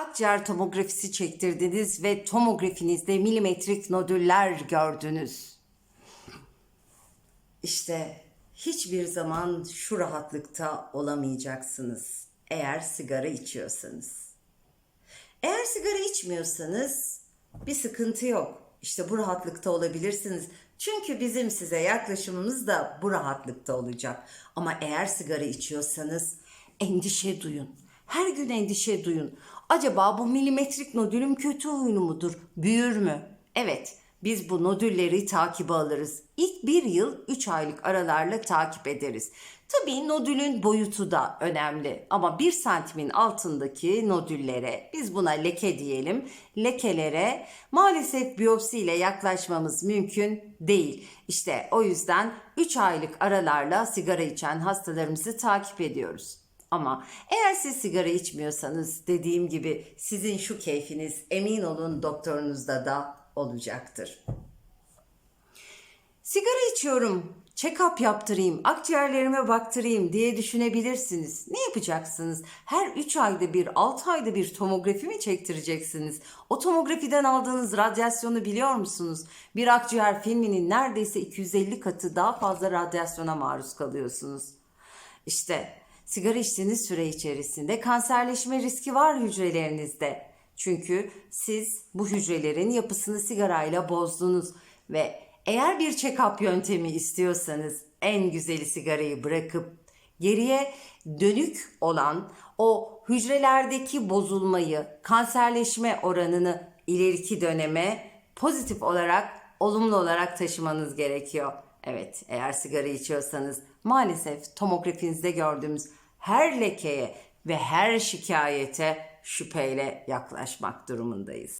Akciğer tomografisi çektirdiniz ve tomografinizde milimetrik nodüller gördünüz. İşte hiçbir zaman şu rahatlıkta olamayacaksınız eğer sigara içiyorsanız. Eğer sigara içmiyorsanız bir sıkıntı yok. İşte bu rahatlıkta olabilirsiniz. Çünkü bizim size yaklaşımımız da bu rahatlıkta olacak. Ama eğer sigara içiyorsanız endişe duyun. Her gün endişe duyun. Acaba bu milimetrik nodülüm kötü huyunu mudur? Büyür mü? Evet, biz bu nodülleri takibe alırız. İlk bir yıl 3 aylık aralarla takip ederiz. Tabii nodülün boyutu da önemli ama 1 santimin altındaki nodüllere biz buna leke diyelim. Lekelere maalesef biyopsiyle yaklaşmamız mümkün değil. İşte o yüzden 3 aylık aralarla sigara içen hastalarımızı takip ediyoruz. Ama eğer siz sigara içmiyorsanız dediğim gibi sizin şu keyfiniz emin olun doktorunuzda da olacaktır. Sigara içiyorum, check-up yaptırayım, akciğerlerime baktırayım diye düşünebilirsiniz. Ne yapacaksınız? Her 3 ayda bir, 6 ayda bir tomografi mi çektireceksiniz? O tomografiden aldığınız radyasyonu biliyor musunuz? Bir akciğer filminin neredeyse 250 katı daha fazla radyasyona maruz kalıyorsunuz. İşte sigara içtiğiniz süre içerisinde kanserleşme riski var hücrelerinizde. Çünkü siz bu hücrelerin yapısını sigarayla bozdunuz ve eğer bir check-up yöntemi istiyorsanız en güzeli sigarayı bırakıp geriye dönük olan o hücrelerdeki bozulmayı, kanserleşme oranını ileriki döneme pozitif olarak, olumlu olarak taşımanız gerekiyor. Evet, eğer sigara içiyorsanız maalesef tomografinizde gördüğümüz her lekeye ve her şikayete şüpheyle yaklaşmak durumundayız.